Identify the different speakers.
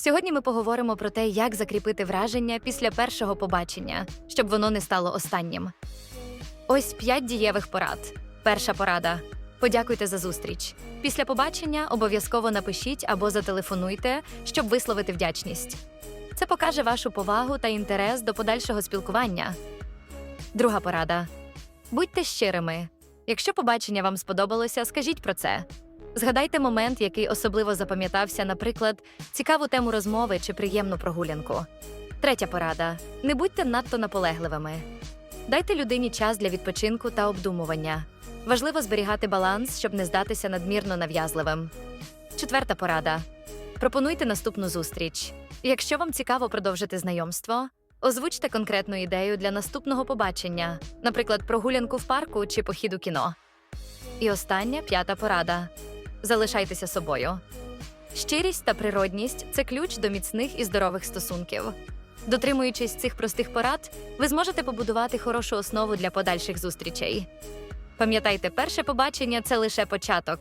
Speaker 1: Сьогодні ми поговоримо про те, як закріпити враження після першого побачення, щоб воно не стало останнім. Ось п'ять дієвих порад. Перша порада. Подякуйте за зустріч. Після побачення обов'язково напишіть або зателефонуйте, щоб висловити вдячність. Це покаже вашу повагу та інтерес до подальшого спілкування. Друга порада. Будьте щирими. Якщо побачення вам сподобалося, скажіть про це. Згадайте момент, який особливо запам'ятався, наприклад, цікаву тему розмови чи приємну прогулянку. Третя порада: не будьте надто наполегливими. Дайте людині час для відпочинку та обдумування. Важливо зберігати баланс, щоб не здатися надмірно нав'язливим. Четверта порада: пропонуйте наступну зустріч. Якщо вам цікаво продовжити знайомство, озвучте конкретну ідею для наступного побачення, наприклад, прогулянку в парку чи похід у кіно. І остання п'ята порада: залишайтеся собою. Щирість та природність це ключ до міцних і здорових стосунків. Дотримуючись цих простих порад, ви зможете побудувати хорошу основу для подальших зустрічей. Пам'ятайте, перше побачення це лише початок.